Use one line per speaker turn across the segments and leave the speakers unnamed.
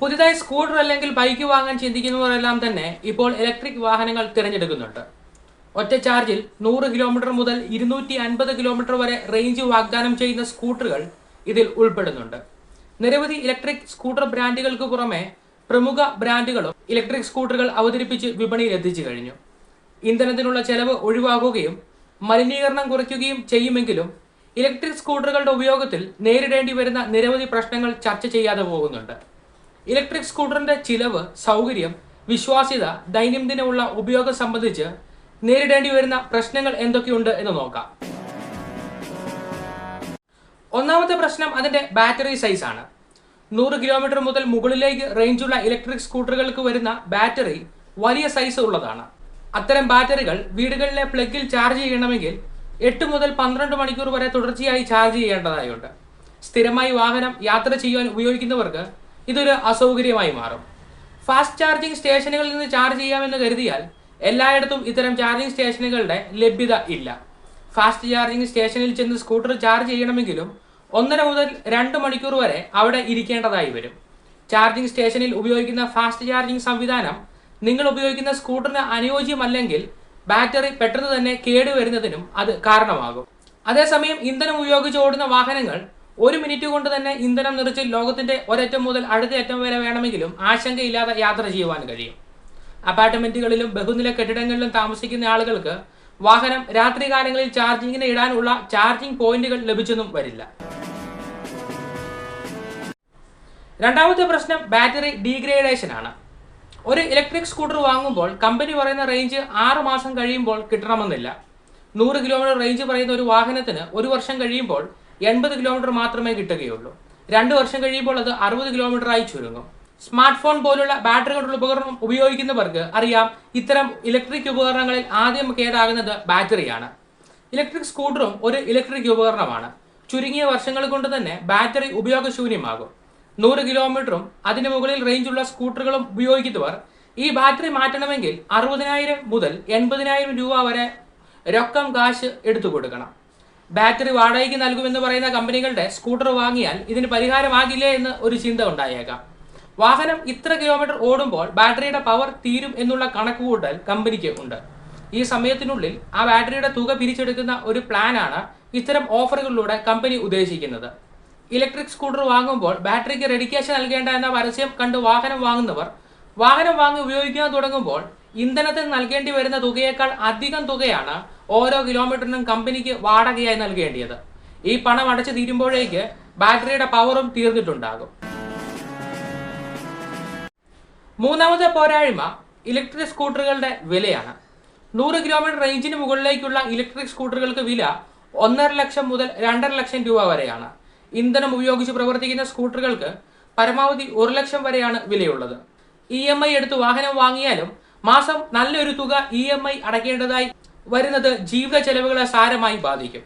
പുതിയതായി സ്കൂട്ടർ അല്ലെങ്കിൽ ബൈക്ക് വാങ്ങാൻ ചിന്തിക്കുന്നവരെല്ലാം തന്നെ ഇപ്പോൾ ഇലക്ട്രിക് വാഹനങ്ങൾ തിരഞ്ഞെടുക്കുന്നുണ്ട്. ഒറ്റ ചാർജിൽ നൂറ് കിലോമീറ്റർ മുതൽ ഇരുന്നൂറ്റി അൻപത് കിലോമീറ്റർ വരെ റേഞ്ച് വാഗ്ദാനം ചെയ്യുന്ന സ്കൂട്ടറുകൾ ഇതിൽ ഉൾപ്പെടുന്നുണ്ട്. നിരവധി ഇലക്ട്രിക് സ്കൂട്ടർ ബ്രാൻഡുകൾക്ക് പുറമെ പ്രമുഖ ബ്രാൻഡുകളും ഇലക്ട്രിക് സ്കൂട്ടറുകൾ അവതരിപ്പിച്ച് വിപണിയിൽ എത്തിച്ചു കഴിഞ്ഞു. ഇന്ധനത്തിനുള്ള ചെലവ് ഒഴിവാക്കുകയും മലിനീകരണം കുറയ്ക്കുകയും ചെയ്യുമെങ്കിലും ഇലക്ട്രിക് സ്കൂട്ടറുകളുടെ ഉപയോഗത്തിൽ നേരിടേണ്ടി വരുന്ന നിരവധി പ്രശ്നങ്ങൾ ചർച്ച ചെയ്യാതെ പോകുന്നുണ്ട്. ഇലക്ട്രിക് സ്കൂട്ടറിന്റെ ചിലവ് സൗകര്യം വിശ്വാസ്യത ദൈനംദിനമുള്ള ഉപയോഗം സംബന്ധിച്ച് നേരിടേണ്ടി വരുന്ന പ്രശ്നങ്ങൾ എന്തൊക്കെയുണ്ട് എന്ന് നോക്കാം. ഒന്നാമത്തെ പ്രശ്നം അതിന്റെ ബാറ്ററി സൈസ് ആണ്. നൂറ് കിലോമീറ്റർ മുതൽ മുകളിലേക്ക് റേഞ്ചുള്ള ഇലക്ട്രിക് സ്കൂട്ടറുകൾക്ക് വരുന്ന ബാറ്ററി വലിയ സൈസ് ഉള്ളതാണ്. അത്തരം ബാറ്ററികൾ വീടുകളിലെ പ്ലഗിൽ ചാർജ് ചെയ്യണമെങ്കിൽ എട്ട് മുതൽ പന്ത്രണ്ട് മണിക്കൂർ വരെ തുടർച്ചയായി ചാർജ് ചെയ്യേണ്ടതായുണ്ട്. സ്ഥിരമായി വാഹനം യാത്ര ചെയ്യുവാൻ ഉപയോഗിക്കുന്നവർക്ക് ഇതൊരു അസൗകര്യമായി മാറും. ഫാസ്റ്റ് ചാർജിംഗ് സ്റ്റേഷനുകളിൽ നിന്ന് ചാർജ് ചെയ്യാമെന്ന് കരുതിയാൽ എല്ലായിടത്തും ഇത്തരം ചാർജിംഗ് സ്റ്റേഷനുകളുടെ ലഭ്യത ഇല്ല. ഫാസ്റ്റ് ചാർജിംഗ് സ്റ്റേഷനിൽ ചെന്ന് സ്കൂട്ടർ ചാർജ് ചെയ്യണമെങ്കിലും ഒന്നര മുതൽ രണ്ട് മണിക്കൂർ വരെ അവിടെ ഇരിക്കേണ്ടതായി വരും. ചാർജിംഗ് സ്റ്റേഷനിൽ ഉപയോഗിക്കുന്ന ഫാസ്റ്റ് ചാർജിംഗ് സംവിധാനം നിങ്ങൾ ഉപയോഗിക്കുന്ന സ്കൂട്ടറിന് അനുയോജ്യമല്ലെങ്കിൽ ബാറ്ററി പെട്ടെന്ന് തന്നെ കേടുവരുന്നതിനും അത് കാരണമാകും. അതേസമയം ഇന്ധനം ഉപയോഗിച്ച് ഓടുന്ന വാഹനങ്ങൾ ഒരു മിനിറ്റ് കൊണ്ട് തന്നെ ഇന്ധനം നിറച്ച് ലോകത്തിന്റെ ഒരറ്റം മുതൽ അടുത്ത അറ്റം വരെ വേണമെങ്കിലും ആശങ്കയില്ലാതെ യാത്ര ചെയ്യുവാൻ കഴിയും. അപ്പാർട്ട്മെന്റുകളിലും ബഹുനില കെട്ടിടങ്ങളിലും താമസിക്കുന്ന ആളുകൾക്ക് വാഹനം രാത്രികാലങ്ങളിൽ ചാർജിങ്ങിന് ഇടാനുള്ള ചാർജിംഗ് പോയിന്റുകൾ ലഭിച്ചെന്നും വരില്ല. രണ്ടാമത്തെ പ്രശ്നം ബാറ്ററി ഡീഗ്രേഡേഷൻ ആണ്. ഒരു ഇലക്ട്രിക് സ്കൂട്ടർ വാങ്ങുമ്പോൾ കമ്പനി പറയുന്ന റേഞ്ച് ആറ് മാസം കഴിയുമ്പോൾ കിട്ടണമെന്നില്ല. നൂറ് കിലോമീറ്റർ റേഞ്ച് പറയുന്ന ഒരു വാഹനത്തിന് ഒരു വർഷം കഴിയുമ്പോൾ എൺപത് കിലോമീറ്റർ മാത്രമേ കിട്ടുകയുള്ളൂ. രണ്ട് വർഷം കഴിയുമ്പോൾ അത് അറുപത് കിലോമീറ്റർ ആയി ചുരുങ്ങും. സ്മാർട്ട് ഫോൺ പോലുള്ള ബാറ്ററി കൊണ്ടുള്ള ഉപകരണം ഉപയോഗിക്കുന്നവർക്ക് അറിയാം ഇത്തരം ഇലക്ട്രിക് ഉപകരണങ്ങളിൽ ആദ്യം കേടാകുന്നത് ബാറ്ററിയാണ്. ഇലക്ട്രിക് സ്കൂട്ടറും ഒരു ഇലക്ട്രിക് ഉപകരണമാണ്. ചുരുങ്ങിയ വർഷങ്ങൾ കൊണ്ട് തന്നെ ബാറ്ററി ഉപയോഗശൂന്യമാകും. നൂറ് കിലോമീറ്ററും അതിന് മുകളിൽ റേഞ്ചുള്ള സ്കൂട്ടറുകളും ഉപയോഗിക്കുന്നവർ ഈ ബാറ്ററി മാറ്റണമെങ്കിൽ അറുപതിനായിരം മുതൽ എൺപതിനായിരം രൂപ വരെ രൊക്കം കാശ് എടുത്തു കൊടുക്കണം ബാറ്ററി വാടകയ്ക്ക് നൽകുമെന്ന് പറയുന്ന കമ്പനികളുടെ സ്കൂട്ടർ വാങ്ങിയാൽ ഇതിന് പരിഹാരമാകില്ലേ എന്ന് ഒരു ചിന്ത ഉണ്ടായേക്കാം. വാഹനം ഇത്ര കിലോമീറ്റർ ഓടുമ്പോൾ ബാറ്ററിയുടെ പവർ തീരും എന്നുള്ള കണക്കുകൂട്ടൽ കമ്പനിക്ക് ഉണ്ട്. ഈ സമയത്തിനുള്ളിൽ ആ ബാറ്ററിയുടെ തുക പിരിച്ചെടുക്കുന്ന ഒരു പ്ലാനാണ് ഇത്തരം ഓഫറുകളിലൂടെ കമ്പനി ഉദ്ദേശിക്കുന്നത്. ഇലക്ട്രിക് സ്കൂട്ടർ വാങ്ങുമ്പോൾ ബാറ്ററിക്ക് റെഡിക്കേഷൻ നൽകേണ്ട എന്ന പരസ്യം കണ്ട് വാഹനം വാങ്ങുന്നവർ വാഹനം വാങ്ങി ഉപയോഗിക്കാൻ തുടങ്ങുമ്പോൾ ഇന്ധനത്തിന് നൽകേണ്ടി വരുന്ന തുകയേക്കാൾ അധികം തുകയാണ് ഓരോ കിലോമീറ്ററിനും കമ്പനിക്ക് വാടകയായി നൽകേണ്ടത് ഈ പണം അടച്ചു തീരുമ്പോഴേക്ക് ബാറ്ററിയുടെ പവറും തീർന്നിട്ടുണ്ടാകും. മൂന്നാമത്തെ പോരായ്മ ഇലക്ട്രിക് സ്കൂട്ടറുകളുടെ വിലയാണ്. നൂറ് കിലോമീറ്റർ റേഞ്ചിന് മുകളിലേക്കുള്ള ഇലക്ട്രിക് സ്കൂട്ടറുകൾക്ക് വില ഒന്നര ലക്ഷം മുതൽ രണ്ടര ലക്ഷം രൂപ വരെയാണ്. ഇന്ധനം ഉപയോഗിച്ച് പ്രവർത്തിക്കുന്ന സ്കൂട്ടറുകൾക്ക് പരമാവധി ഒരു ലക്ഷം വരെയാണ് വിലയുള്ളത്. ഇ എം ഐ എടുത്ത് വാഹനം വാങ്ങിയാലും മാസം നല്ലൊരു തുക ഇ എം ഐ അടയ്ക്കേണ്ടതായി വരുന്നത് ജീവിത ചെലവുകളെ സാരമായി ബാധിക്കും.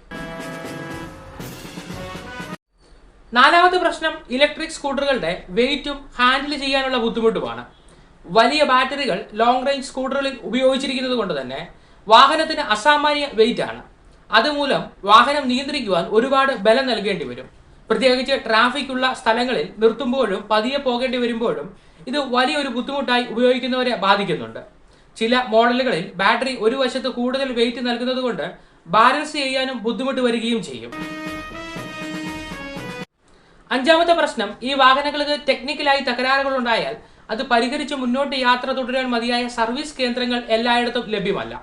നാലാമത്തെ പ്രശ്നം ഇലക്ട്രിക് സ്കൂട്ടറുകളുടെ വെയിറ്റും ഹാൻഡിൽ ചെയ്യാനുള്ള ബുദ്ധിമുട്ടുമാണ്. വലിയ ബാറ്ററികൾ ലോങ് റേഞ്ച് സ്കൂട്ടറുകളിൽ ഉപയോഗിച്ചിരിക്കുന്നത് കൊണ്ട് തന്നെ വാഹനത്തിന് അസാമാന്യ വെയിറ്റ് ആണ്. അതുമൂലം വാഹനം നിയന്ത്രിക്കുവാൻ ഒരുപാട് ബലം നൽകേണ്ടി വരും. പ്രത്യേകിച്ച് ട്രാഫിക് ഉള്ള സ്ഥലങ്ങളിൽ നിർത്തുമ്പോഴും പതിയെ പോകേണ്ടി വരുമ്പോഴും ഇത് വലിയൊരു ബുദ്ധിമുട്ടായി ഉപയോഗിക്കുന്നവരെ ബാധിക്കുന്നുണ്ട്. ചില മോഡലുകളിൽ ബാറ്ററി ഒരു വശത്ത് കൂടുതൽ വെയിറ്റ് നൽകുന്നത് കൊണ്ട് ബാലൻസ് ചെയ്യാനും ബുദ്ധിമുട്ട് വരികയും ചെയ്യും. അഞ്ചാമത്തെ പ്രശ്നം ഈ വാഹനങ്ങൾക്ക് ടെക്നിക്കലായി തകരാറുകൾ ഉണ്ടായാൽ അത് പരിഹരിച്ച് മുന്നോട്ട് യാത്ര തുടരാൻ മതിയായ സർവീസ് കേന്ദ്രങ്ങൾ എല്ലായിടത്തും ലഭ്യമല്ല.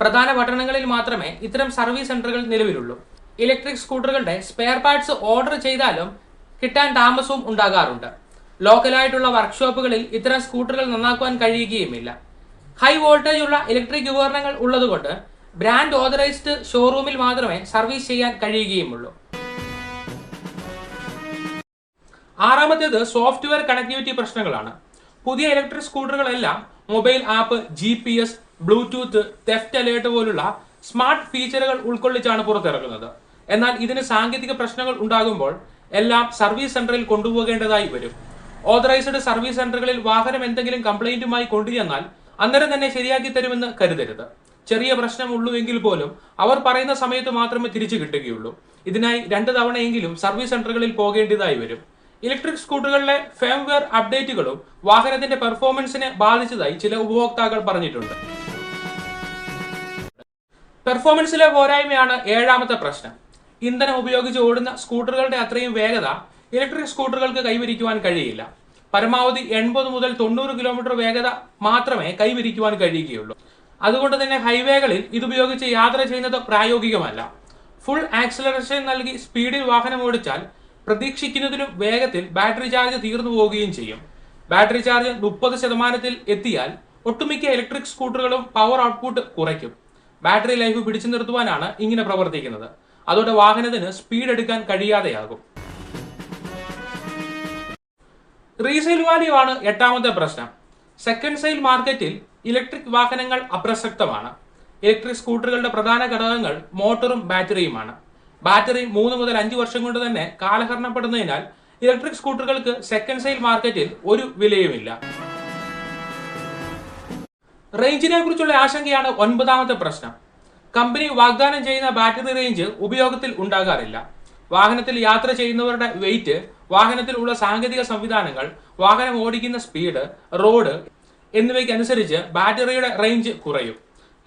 പ്രധാന പട്ടണങ്ങളിൽ മാത്രമേ ഇത്തരം സർവീസ് സെന്ററുകൾ നിലവിലുള്ളൂ. ഇലക്ട്രിക് സ്കൂട്ടറുകളുടെ സ്പെയർ പാർട്സ് ഓർഡർ ചെയ്താലും കിട്ടാൻ താമസവും ഉണ്ടാകാറുണ്ട്. ലോക്കലായിട്ടുള്ള വർക്ക്ഷോപ്പുകളിൽ ഇത്തരം സ്കൂട്ടറുകൾ നന്നാക്കുവാൻ കഴിയുകയുമില്ല. ഹൈ വോൾട്ടേജ് ഉള്ള ഇലക്ട്രിക് ഉപകരണങ്ങൾ ഉള്ളതുകൊണ്ട് ബ്രാൻഡ് ഓതറൈസ്ഡ് ഷോറൂമിൽ മാത്രമേ സർവീസ് ചെയ്യാൻ കഴിയുകയുമുള്ളൂ. ആറാമത്തേത് സോഫ്റ്റ്വെയർ കണക്ടിവിറ്റി പ്രശ്നങ്ങളാണ്. പുതിയ electric സ്കൂട്ടറുകളെല്ലാം mobile app G P S Bluetooth theft alert പോലുള്ള സ്മാർട്ട് ഫീച്ചറുകൾ ഉൾക്കൊള്ളിച്ചാണ് പുറത്തിറങ്ങുന്നത്. എന്നാൽ ഇതിന് സാങ്കേതിക പ്രശ്നങ്ങൾ ഉണ്ടാകുമ്പോൾ എല്ലാം സർവീസ് സെന്ററിൽ കൊണ്ടുപോകേണ്ടതായി വരും. ഓതറൈസ്ഡ് സർവീസ് സെന്ററുകളിൽ വാഹനം എന്തെങ്കിലും കംപ്ലൈന്റുമായി കൊണ്ടുചെന്നാൽ അന്നേരം തന്നെ ശരിയാക്കി തരുമെന്ന് കരുതരുത്. ചെറിയ പ്രശ്നമുള്ളൂ എങ്കിൽ പോലും അവർ പറയുന്ന സമയത്ത് മാത്രമേ തിരിച്ചു കിട്ടുകയുള്ളൂ. ഇതിനായി രണ്ട് തവണയെങ്കിലും സർവീസ് സെന്ററുകളിൽ പോകേണ്ടതായി വരും. ഇലക്ട്രിക് സ്കൂട്ടറുകളിലെ ഫേംവെയർ അപ്ഡേറ്റുകളും വാഹനത്തിന്റെ പെർഫോമൻസിനെ ബാധിച്ചതായി ചില ഉപഭോക്താക്കൾ പറഞ്ഞിട്ടുണ്ട്. പെർഫോമൻസിലെ പോരായ്മയാണ് ഏഴാമത്തെ പ്രശ്നം. ഇന്ധനം ഉപയോഗിച്ച് ഓടുന്ന സ്കൂട്ടറുകളുടെ അത്രയും വേഗത ഇലക്ട്രിക് സ്കൂട്ടറുകൾക്ക് കൈവരിക്കുവാൻ കഴിയില്ല. പരമാവധി എൺപത് മുതൽ തൊണ്ണൂറ് കിലോമീറ്റർ വേഗത മാത്രമേ കൈവരിക്കുവാൻ കഴിയുകയുള്ളൂ. അതുകൊണ്ട് തന്നെ ഹൈവേകളിൽ ഇതുപയോഗിച്ച് യാത്ര ചെയ്യുന്നത് പ്രായോഗികമല്ല. ഫുൾ ആക്സിലറേഷൻ നൽകി സ്പീഡിൽ വാഹനം ഓടിച്ചാൽ പ്രതീക്ഷിക്കുന്നതിലും വേഗത്തിൽ ബാറ്ററി ചാർജ് തീർന്നു പോവുകയും ചെയ്യും. ബാറ്ററി ചാർജ് മുപ്പത് ശതമാനത്തിൽ എത്തിയാൽ ഒട്ടുമിക്ക ഇലക്ട്രിക് സ്കൂട്ടറുകളും പവർ ഔട്ട്പുട്ട് കുറയ്ക്കും. ബാറ്ററി ലൈഫ് പിടിച്ചു നിർത്തുവാനാണ് ഇങ്ങനെ പ്രവർത്തിക്കുന്നത്. അതോടെ വാഹനത്തിന് സ്പീഡ് എടുക്കാൻ കഴിയാതെയാകും. റീസെയിൽ വാല്യൂ ആണ് എട്ടാമത്തെ പ്രശ്നം. സെക്കൻഡ് സെയിൽ മാർക്കറ്റിൽ ഇലക്ട്രിക് വാഹനങ്ങൾ അപ്രസക്തമാണ്. ഇലക്ട്രിക് സ്കൂട്ടറുകളുടെ പ്രധാന ഘടകങ്ങൾ മോട്ടറും ബാറ്ററിയുമാണ് ബാറ്ററി മൂന്ന് മുതൽ അഞ്ച് വർഷം കൊണ്ട് തന്നെ കാലഹരണപ്പെടുന്നതിനാൽ ഇലക്ട്രിക് സ്കൂട്ടറുകൾക്ക് സെക്കൻഡ് സെയിൽ മാർക്കറ്റിൽ ഒരു വിലയുമില്ല. റേഞ്ചിനെ കുറിച്ചുള്ള ആശങ്കയാണ് ഒൻപതാമത്തെ പ്രശ്നം. കമ്പനി വാഗ്ദാനം ചെയ്യുന്ന ബാറ്ററി റേഞ്ച് ഉപയോഗത്തിൽ ഉണ്ടാകാറില്ല. വാഹനത്തിൽ യാത്ര ചെയ്യുന്നവരുടെ വെയിറ്റ് വാഹനത്തിൽ ഉള്ള സാങ്കേതിക സംവിധാനങ്ങൾ വാഹനം ഓടിക്കുന്ന സ്പീഡ് റോഡ് എന്നിവയ്ക്കനുസരിച്ച് ബാറ്ററിയുടെ റേഞ്ച് കുറയും.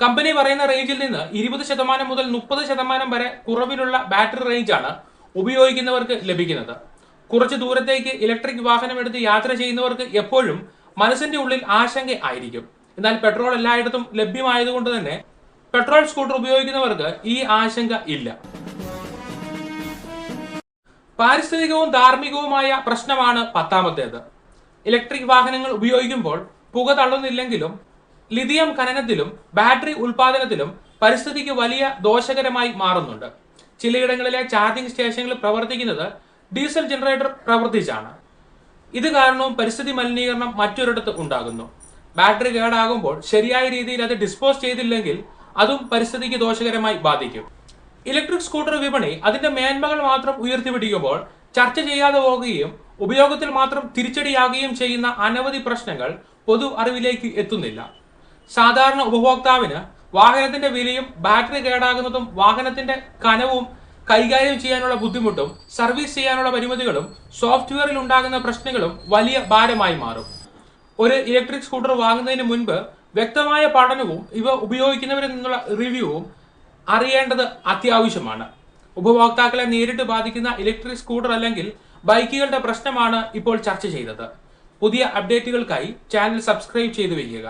കമ്പനി പറയുന്ന റേഞ്ചിൽ നിന്ന് ഇരുപത് ശതമാനം മുതൽ മുപ്പത് ശതമാനം വരെ കുറവിലുള്ള ബാറ്ററി റേഞ്ചാണ് ഉപയോഗിക്കുന്നവർക്ക് ലഭിക്കുന്നത്. കുറച്ച് ദൂരത്തേക്ക് ഇലക്ട്രിക് വാഹനം എടുത്ത് യാത്ര ചെയ്യുന്നവർക്ക് എപ്പോഴും മനസ്സിന്റെ ഉള്ളിൽ ആശങ്ക ആയിരിക്കും. എന്നാൽ പെട്രോൾ എല്ലായിടത്തും ലഭ്യമായതുകൊണ്ട് തന്നെ പെട്രോൾ സ്കൂട്ടർ ഉപയോഗിക്കുന്നവർക്ക് ഈ ആശങ്ക ഇല്ല. പാരിസ്ഥിതികവും ധാർമ്മികവുമായ പ്രശ്നമാണ് പത്താമത്തേത്. ഇലക്ട്രിക് വാഹനങ്ങൾ ഉപയോഗിക്കുമ്പോൾ പുക തള്ളുന്നില്ലെങ്കിലും ലിഥിയം ഖനനത്തിലും ബാറ്ററി ഉൽപാദനത്തിലും പരിസ്ഥിതിക്ക് വലിയ ദോഷകരമായി മാറുന്നുണ്ട്. ചിലയിടങ്ങളിലെ ചാർജിംഗ് സ്റ്റേഷനുകൾ പ്രവർത്തിക്കുന്നത് ഡീസൽ ജനറേറ്റർ പ്രവർത്തിച്ചാണ്. ഇത് കാരണവും പരിസ്ഥിതി മലിനീകരണം മറ്റൊരിടത്ത് ഉണ്ടാകുന്നു. ബാറ്ററി കേടാകുമ്പോൾ ശരിയായ രീതിയിൽ അത് ഡിസ്പോസ് ചെയ്തില്ലെങ്കിൽ അതും പരിസ്ഥിതിക്ക് ദോഷകരമായി ബാധിക്കും. ഇലക്ട്രിക് സ്കൂട്ടർ വിപണി അതിന്റെ മേന്മകൾ മാത്രം ഉയർത്തിപ്പിടിക്കുമ്പോൾ ചർച്ച ചെയ്യാതെ പോകുകയും ഉപയോഗത്തിൽ മാത്രം തിരിച്ചടിയാകുകയും ചെയ്യുന്ന അനവധി പ്രശ്നങ്ങൾ പൊതു അറിവിലേക്ക് എത്തുന്നില്ല. സാധാരണ ഉപഭോക്താവിന് വാഹനത്തിന്റെ വിലയും ബാറ്ററി കേടാകുന്നതും വാഹനത്തിന്റെ കനവും കൈകാര്യം ചെയ്യാനുള്ള ബുദ്ധിമുട്ടും സർവീസ് ചെയ്യാനുള്ള പരിമിതികളും സോഫ്റ്റ്വെയറിൽ ഉണ്ടാകുന്ന പ്രശ്നങ്ങളും വലിയ ഭാരമായി മാറും. ഒരു ഇലക്ട്രിക് സ്കൂട്ടർ വാങ്ങുന്നതിന് മുൻപ് വ്യക്തമായ പഠനവും ഇവ ഉപയോഗിക്കുന്നവരിൽ നിന്നുള്ള റിവ്യൂവും അറിയേണ്ടത് അത്യാവശ്യമാണ്. ഉപഭോക്താക്കളെ നേരിട്ട് ബാധിക്കുന്ന ഇലക്ട്രിക് സ്കൂട്ടർ അല്ലെങ്കിൽ ബൈക്കുകളുടെ പ്രശ്നമാണ് ഇപ്പോൾ ചർച്ച ചെയ്തത്. പുതിയ അപ്ഡേറ്റുകൾക്കായി ചാനൽ സബ്സ്ക്രൈബ് ചെയ്തു വയ്ക്കുക.